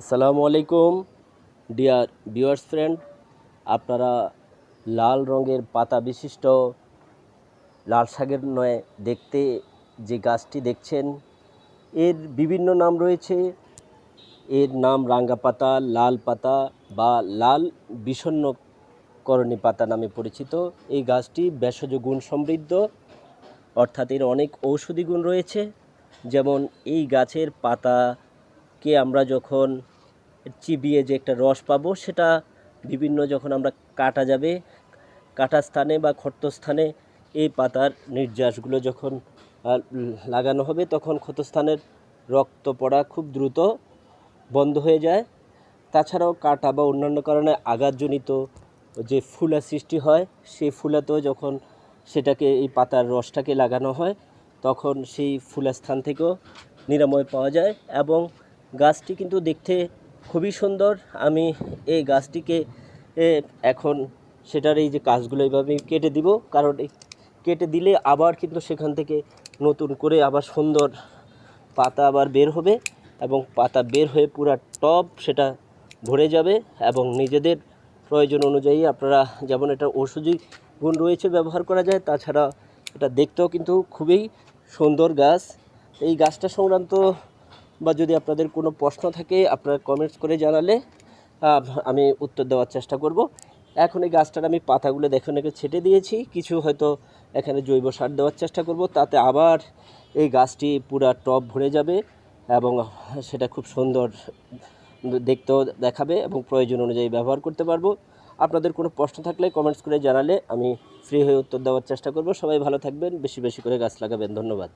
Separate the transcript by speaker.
Speaker 1: আসসালামু আলাইকুম, dear viewers friend. আপনারা লাল রঙের পাতা বিশিষ্ট লাল শাকের নয় দেখতে যে গাছটি দেখছেন, এর বিভিন্ন নাম রয়েছে। এর নাম রাঙ্গা পাতা, লাল পাতা বা লাল বিষণ্ণকরণী পাতা নামে পরিচিত। এই গাছটি ভেষজ গুণ সমৃদ্ধ, অর্থাৎ এর অনেক ঔষধি গুণ রয়েছে। যেমন এই গাছের পাতাকে আমরা যখন চিবিয়ে যে একটা রস পাবো, সেটা বিভিন্ন যখন আমরা কাটা যাবে, কাটা স্থানে বা ক্ষতস্থানে এই পাতার নির্যাসগুলো যখন লাগানো হবে, তখন ক্ষতস্থানের রক্ত পড়া খুব দ্রুত বন্ধ হয়ে যায়। তাছাড়াও কাটা বা অন্যান্য কারণে আঘাতজনিত যে ফুলা সৃষ্টি হয়, সেই ফুলাতেও যখন সেটাকে, এই পাতার রসটাকে লাগানো হয়, তখন সেই ফুলা স্থান থেকেও নিরাময় পাওয়া যায় এবং গাছটি কিন্তু দেখতে খুবই সুন্দর। আমি এই গাছটিকে এখন সেটার এই যে কাজগুলো এইভাবে কেটে দিব। কারণ কেটে দিলে আবার কিন্তু সেখান থেকে নতুন করে আবার সুন্দর পাতা আবার বের হবে এবং পাতা বের হয়ে পুরা টব সেটা ভরে যাবে এবং নিজেদের প্রয়োজন অনুযায়ী আপনারা যেমন এটা ওষুধি গুণ রয়েছে ব্যবহার করা যায়, তাছাড়া এটা দেখতেও কিন্তু খুবই সুন্দর গাছ। এই গাছটা সংক্রান্ত বা যদি আপনাদের কোনো প্রশ্ন থাকে, আপনারা কমেন্টস করে জানালে আমি উত্তর দেওয়ার চেষ্টা করব। এখন এই গাছটার আমি পাতাগুলো দেখুন, একে ছেটে দিয়েছি। কিছু হয়তো এখানে জৈব সার দেওয়ার চেষ্টা করব। তাতে আবার এই গাছটি পুরা টব ভরে যাবে এবং সেটা খুব সুন্দর দেখতেও দেখাবে এবং প্রয়োজন অনুযায়ী ব্যবহার করতে পারব। আপনাদের কোনো প্রশ্ন থাকলে কমেন্টস করে জানালে আমি ফ্রি হয়ে উত্তর দেওয়ার চেষ্টা করব। সবাই ভালো থাকবেন। বেশি বেশি করে গাছ লাগাবেন। ধন্যবাদ।